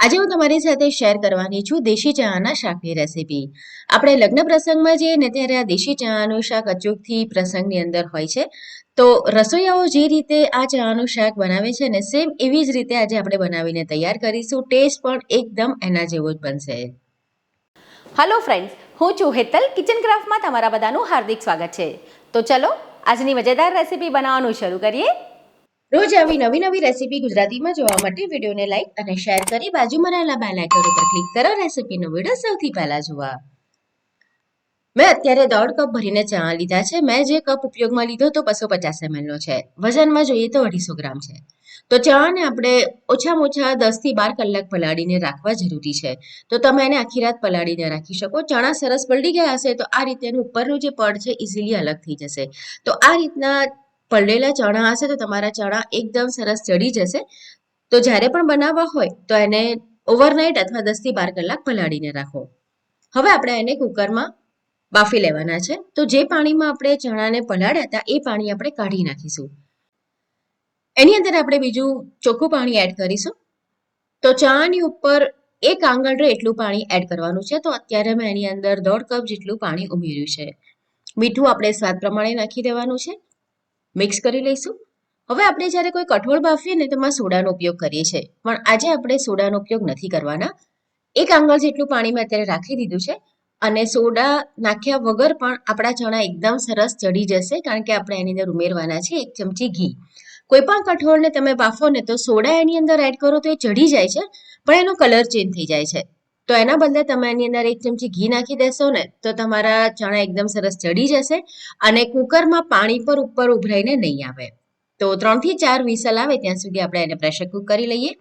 આજે હું તમારી સાથે શેર કરવાની છું દેશી ચાના શાકની રેસીપી આપણે લગ્ન પ્રસંગમાં જઈએ ને ત્યારે આ દેશી ચાનું શાક અચૂકથી પ્રસંગની અંદર હોય છે. તો રસોઈયાઓ જે રીતે આ ચાનું શાક બનાવે છે ને સેમ એવી જ રીતે આજે આપણે બનાવીને તૈયાર કરીશું. ટેસ્ટ પણ એકદમ એના જેવો જ બનશે. હલો ફ્રેન્ડ્સ હું છું હેતલ કિચન ક્રાફ્ટમાં તમારા બધાનું હાર્દિક સ્વાગત છે. તો ચલો, આજની મજેદાર રેસીપી બનાવવાનું શરૂ કરીએ. રોજ આવી નવી નવી રેસીપી ગુજરાતીમાં જોવા માટે વિડીયોને લાઈક અને શેર કરી બાજુમાં રહેલા બેલ આઇકન ઉપર ક્લિક કરો રેસીપીનો વીડિયો સૌથી પહેલા જોવા. મેં અત્યારે દોઢ કપ ભરીને ચણા લીધા છે. મેં જે કપ ઉપયોગમાં લીધો તો બસો પચાસ એમએલનો છે. વજનમાં જોઈએ તો અઢીસો ગ્રામ છે. તો ચણાને આપણે ઓછામાં ઓછા દસથી બાર કલાક પલાળીને રાખવા જરૂરી છે. તો તમે એને આખી રાત પલાળીને રાખી શકો. ચણા સરસ પલળી ગયા હશે તો આ રીતે એનું ઉપરનું જે પડ છે ઇઝીલી અલગ થઈ જશે. તો આ રીતના પલળેલા ચણા હશે તો તમારા ચણા એકદમ સરસ ચડી જશે. તો જ્યારે પણ બનાવવા હોય તો એને ઓવરનાઇટ અથવા દસથી બાર કલાક પલાળીને રાખો. હવે આપણે એને કુકરમાં બાફી લેવાના છે. તો જે પાણીમાં આપણે ચણાને પલાળ્યા હતા એ પાણી આપણે કાઢી નાખીશું. એની અંદર આપણે બીજું ચોખ્ખું પાણી એડ કરીશું. તો ચણાની ઉપર એક આંગળે એટલું પાણી એડ કરવાનું છે. તો અત્યારે મેં એની અંદર દોઢ કપ જેટલું પાણી ઉમેર્યું છે. મીઠું આપણે સ્વાદ પ્રમાણે નાખી દેવાનું છે. મિક્સ કરી લઈશું. હવે આપણે જ્યારે કોઈ કઠોળ બાફીએ ને તેમાં સોડાનો ઉપયોગ કરીએ છીએ. પણ આજે આપણે સોડાનો ઉપયોગ નથી કરવાના. એક આંગળ જેટલું પાણી મેં અત્યારે રાખી દીધું છે અને સોડા નાખ્યા વગર પણ આપણા ચણા એકદમ સરસ ચડી જશે કારણ કે આપણે એની અંદર ઉમેરવાના છે એક ચમચી ઘી. કોઈ પણ કઠોળને તમે બાફો ને તો સોડા એની અંદર એડ કરો તો એ ચડી જાય છે, પણ એનો કલર ચેન્જ થઈ જાય છે. તો એના બદલે તમે એની અંદર એક ચમચી ઘી નાખી દેશો ને, તો તમારા ચણા એકદમ સરસ ચડી જશે અને કુકરમાં પાણી પર ઉપર ઉભરાઈને નહીં આવે. તો ત્રણથી ચાર વિસલ આવે ત્યાં સુધી આપણે એને પ્રેશર કુક કરી લઈએ.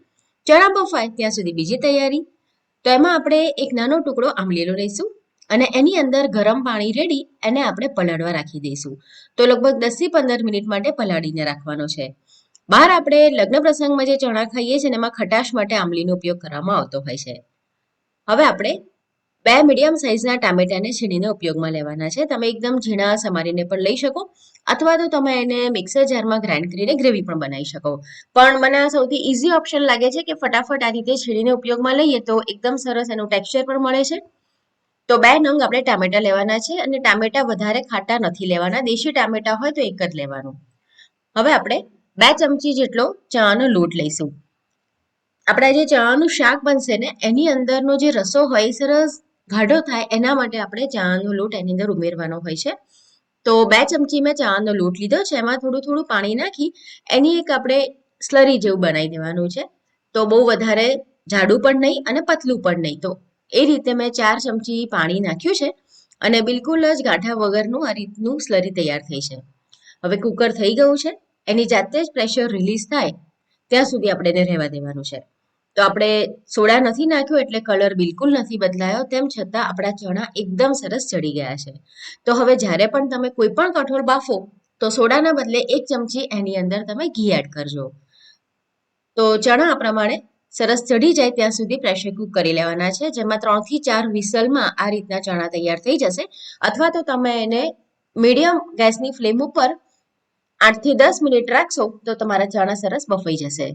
ચણા બફાય ત્યાં સુધી બીજી તૈયારી. તો એમાં આપણે એક નાનો ટુકડો આમલીનો લઈશું અને એની અંદર ગરમ પાણી રેડી એને આપણે પલાળવા રાખી દઈશું. તો લગભગ દસથી પંદર મિનિટ માટે પલાળીને રાખવાનો છે. બહાર આપણે લગ્ન પ્રસંગમાં જે ચણા ખાઈએ છીએ એમાં ખટાશ માટે આમલીનો ઉપયોગ કરવામાં આવતો હોય છે. હવે આપણે બે મીડિયમ સાઇઝના ટામેટાને છીણીને ઉપયોગમાં લેવાના છે. તમે એકદમ ઝીણા સમારીને પણ લઈ શકો, અથવા તો તમે એને મિક્સર જારમાં ગ્રાઇન્ડ કરીને ગ્રેવી પણ બનાવી શકો. પણ મને સૌથી ઇઝી ઓપ્શન લાગે છે કે ફટાફટ આ રીતે છીણીને ઉપયોગમાં લઈએ તો એકદમ સરસ એનું ટેક્સચર પણ મળે છે. તો બે નંગ આપણે ટામેટા લેવાના છે અને ટામેટા વધારે ખાટા નથી લેવાના, દેશી ટામેટા હોય તો એક જ લેવાનું. હવે આપણે બે ચમચી જેટલો ચાનો લોટ લઈશું. આપણા જે ચણાનું શાક બનશે ને, એની અંદરનો જે રસો હોય સરસ ગાઢો થાય, એના માટે આપણે ચણાનો લોટ એની અંદર ઉમેરવાનો હોય છે. તો બે ચમચી મેં ચણાનો લોટ લીધો છે, એમાં થોડું થોડું પાણી નાખી, એની એક આપણે સ્લરી જેવું બનાવી દેવાનું છે. તો બહુ વધારે જાડું પણ નહીં અને પતલું પણ નહીં. તો એ રીતે મેં ચાર ચમચી પાણી નાખ્યું છે અને બિલકુલ જ ગાંઠા વગરનું આ રીતનું સ્લરી તૈયાર થઈ છે. હવે કુકર થઈ ગયું છે, એની જાતે જ પ્રેશર રિલીઝ થાય, ત્યાં સુધી આપણે એને રહેવા દેવાનું છે. તો આપણે સોડા નથી નાખ્યો એટલે કલર બિલકુલ નથી બદલાયો. તેમ છતાં આપણા ચણા એકદમ સરસ ચડી ગયા છે. તો હવે જ્યારે પણ તમે કોઈ પણ કઠોળ બાફો, તો સોડાના બદલે એક ચમચી એની અંદર તમે ઘી એડ કરજો. તો ચણા આ પ્રમાણે સરસ ચડી જાય ત્યાં સુધી પ્રેશર કુક કરી લેવાના છે. જેમાં ત્રણથી ચાર વિસલમાં આ રીતના ચણા તૈયાર થઈ જશે. અથવા તો તમે એને મીડિયમ ગેસની ફ્લેમ ઉપર આઠથી દસ મિનિટ રાખશો, તો તમારા ચણા સરસ બફાઈ જશે.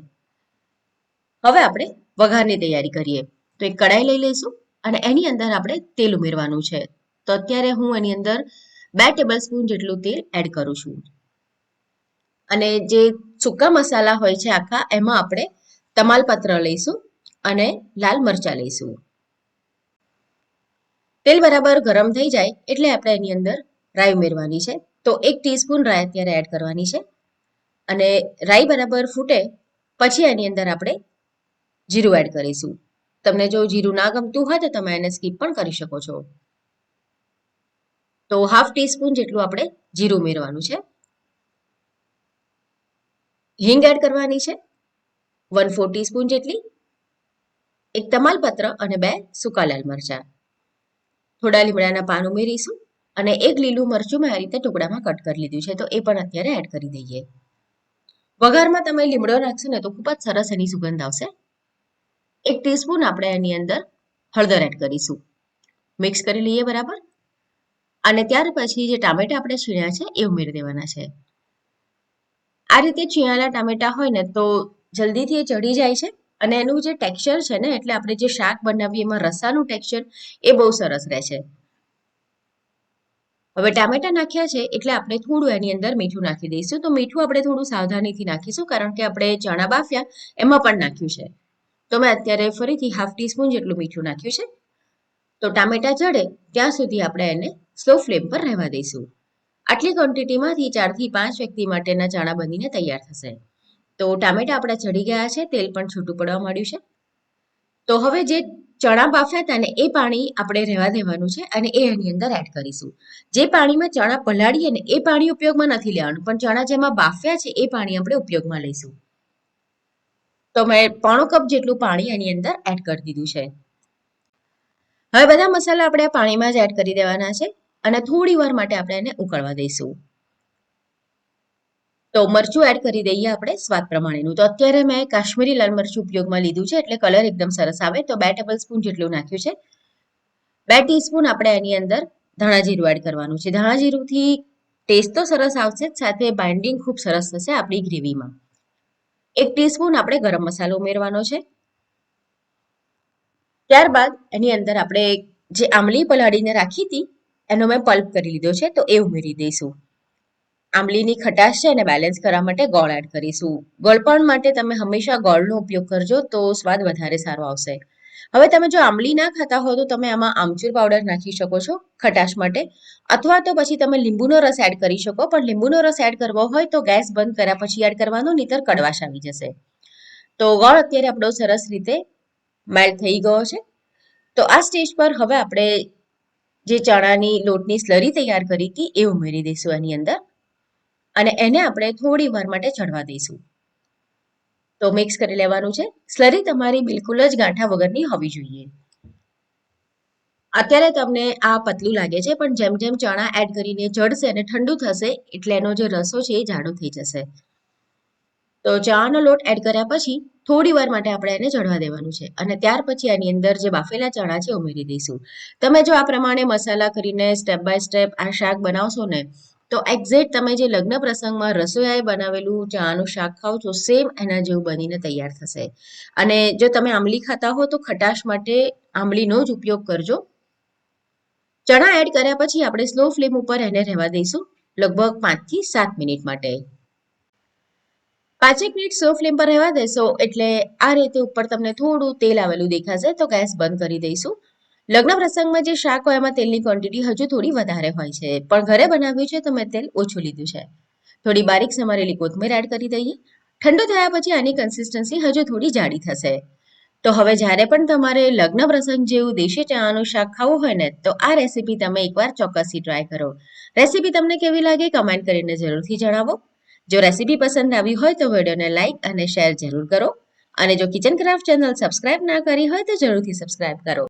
હવે આપણે વઘારની તૈયારી કરીએ. તો એક કડાઈ લઈ લઈશું અને એની અંદર આપણે તેલ ઉમેરવાનું છે. તો અત્યારે હું એની અંદર બે ટેબલ સ્પૂન જેટલું તેલ એડ કરું છું. અને જે સૂકા મસાલા હોય છે આખા, એમાં આપણે તમાલપત્ર લઈશું અને લાલ મરચાં લઈશું. તેલ બરાબર ગરમ થઈ જાય એટલે આપણે એની અંદર રાઈ ઉમેરવાની છે. તો એક ટીસ્પૂન રાઈ અત્યારે એડ કરવાની છે. અને રાઈ બરાબર ફૂટે, પછી એની અંદર આપણે જીરું એડ કરીશું. તમને જો જીરું ના ગમતું હોય તો તમે એને સ્કીપ પણ કરી શકો છો. તો હાફ ટીસ્પૂન જેટલું આપણે જીરું ઉમેરવાનું છે. હિંગ એડ કરવાની છે. વન ફોર ટીસ્પૂન જેટલી. એક તમાલપત્ર અને બે સૂકા લાલ મરચાં. થોડા લીમડાના પાન ઉમેરીશું અને એક લીલું મરચું મેં આ રીતે ટુકડામાં કટ કરી લીધું છે, તો એ પણ અત્યારે એડ કરી દઈએ. વઘારમાં તમે લીમડો નાખશો ને તો ખૂબ જ સરસ એની સુગંધ આવશે. એક ટીસ્પૂન આપણે એની અંદર હળદર એડ કરીશું. મિક્સ કરી લઈએ બરાબર? અને ત્યાર પછી જે ટામેટા આપણે છીણ્યા છે, એ ઉમેરી દેવાના છે. આ રીતે છીણાયેલા ટામેટા હોય ને, તો જલ્દીથી એ ચડી જાય છે અને એનું જે ટેક્સચર છે ને, એટલે આપણે જે શાક બનાવીએ એમાં રસાનું ટેક્સચર એ બહુ સરસ રહે છે. હવે ટામેટા નાખ્યા છે, એટલે આપણે થોડું એની અંદર મીઠું નાખી દઈશું. તો મીઠું આપણે થોડું સાવધાનીથી નાખીશું, કારણ કે આપણે ચણા બાફ્યા, એમાં પણ નાખ્યું છે. તો મેં અત્યારે ફરીથી હાફ ટીસ્પૂન જેટલું મીઠું નાખ્યું છે. તો ટામેટા ચડે ત્યાં સુધી આપણે એને સ્લો ફ્લેમ પર રહેવા દઈશું. આટલી ક્વોન્ટિટીમાંથી ચારથી પાંચ વ્યક્તિ માટેના ચણા બનીને તૈયાર થશે. તો ટામેટા આપણા ચડી ગયા છે, તેલ પણ છૂટું પડવા માંડ્યું છે. તો હવે જે ચણા બાફ્યા હતા ને, એ પાણી આપણે રહેવા દેવાનું છે અને એ એની અંદર એડ કરીશું. જે પાણીમાં ચણા પલાળીએ ને એ પાણી ઉપયોગમાં નથી લેવાનું, પણ ચણા જેમાં બાફ્યા છે, એ પાણી આપણે ઉપયોગમાં લઈશું. તો મેં પોણો કપ જેટલું પાણી એની અંદર એડ કરી દીધું છે. હવે બધા મસાલા આપણે પાણીમાં જ એડ કરી દેવાના છે અને થોડી વાર માટે આપણે એને ઉકળવા દઈશું. તો મરચું એડ કરી દઈએ આપણે સ્વાદ પ્રમાણેનું. તો અત્યારે મેં કાશ્મીરી લાલ મરચું ઉપયોગમાં લીધું છે એટલે કલર એકદમ સરસ આવે. તો બે ટેબલ સ્પૂન જેટલું નાખ્યું છે. બે ટીસ્પૂન આપણે એની અંદર ધાણા જીરું એડ કરવાનું છે. ધાણા જીરુંથી ટેસ્ટ તો સરસ આવશે જ, સાથે બાઇન્ડિંગ ખૂબ સરસ થશે આપણી ગ્રેવીમાં એક ટીસ્પૂન આપણે ગરમ મસાલો ઉમેરવાનો છે. ત્યારબાદ એની અંદર આપણે જે આમલી પલાળીને રાખી હતી, એનો મેં પલ્પ કરી લીધો છે, તો એ ઉમેરી દઈશું. આંબલીની ખટાશ છે એને બેલેન્સ કરવા માટે ગોળ એડ કરીશું. ગળપણ માટે તમે હંમેશા ગોળનો ઉપયોગ કરજો, તો સ્વાદ વધારે સારો આવશે. હવે તમે જો આંબલી ના ખાતા હો તો તમે આમાં આમચૂર પાવડર નાખી શકો છો ખટાશ માટે. અથવા તો પછી તમે લીંબુનો રસ એડ કરી શકો, પણ લીંબુનો રસ એડ કરવો હોય તો ગેસ બંધ કર્યા પછી એડ કરવાનો, નહીતર કડવાશ આવી જશે. તો ગોળ અત્યારે આપણો સરસ રીતે મેલ્ટ થઈ ગયો છે. તો આ સ્ટેજ પર હવે આપણે જે ચણાની લોટની સ્લરી તૈયાર કરી હતી એ ઉમેરી દઈશું એની અંદર. અને એને આપણે થોડી વાર માટે ચડવા દઈશું. તો મિક્સ કરી લેવાનું છે. સ્લરી તમારી બિલકુલ જ ગાંઠા વગરની હોવી જોઈએ. અત્યારે તમને આ પતલું લાગે છે, પણ જેમ જેમ ચણા એડ કરીને ચડશે અને ઠંડુ થશે, એટલે એનો જે રસો છે એ જાડો થઈ જશે. તો ચણાનો લોટ એડ કર્યા પછી થોડી વાર માટે આપણે એને ચડવા દેવાનું છે. અને ત્યાર પછી એની અંદર જે બાફેલા ચણા છે, ઉમેરી દઈશું. તમે જો આ પ્રમાણે મસાલા કરીને સ્ટેપ બાય સ્ટેપ આ શાક બનાવશો ને તો એક્ઝેક્ટ તમે જે લગ્ન પ્રસંગમાં રસોઈયાએ બનાવેલું ચાનું શાક ખાવ છો સેમ એના જેવું બનીને તૈયાર થશે. અને જો તમે આંબલી ખાતા હો, તો ખટાશ માટે આંબલીનો જ ઉપયોગ કરજો. ચણા એડ કર્યા પછી આપણે સ્લો ફ્લેમ ઉપર એને રહેવા દઈશું, લગભગ પાંચથી સાત મિનિટ માટે. પાંચેક મિનિટ સ્લો ફ્લેમ પર રહેવા દેશો, એટલે આ રીતે ઉપર તમને થોડું તેલ આવેલું દેખાશે, તો ગેસ બંધ કરી દઈશું. લગ્ન પ્રસંગમાં જે શાક હોય, એમાં તેલની ક્વોન્ટિટી હજુ થોડી વધારે હોય છે. પણ ઘરે બનાવ્યું છે, તો મેં તેલ ઓછું લીધું છે. થોડી બારીક સમારેલી કોથમીર એડ કરી દઈએ. ઠંડુ થયા પછી આની કન્સિસ્ટન્સી હજુ થોડી જાડી થશે. તો હવે જ્યારે પણ તમારે લગ્ન પ્રસંગ જેવું દેશી ચણાનું શાક ખાવું હોય ને, તો આ રેસીપી તમે એકવાર ચોક્કસથી ટ્રાય કરો. રેસીપી તમને કેવી લાગે કમેન્ટ કરીને જરૂરથી જણાવો. જો રેસીપી પસંદ આવી હોય, તો વિડીયોને લાઇક અને શેર જરૂર કરો. અને જો કિચન ક્રાફ્ટ ચેનલ સબસ્ક્રાઇબ ના કરી હોય, તો જરૂરથી સબસ્ક્રાઇબ કરો.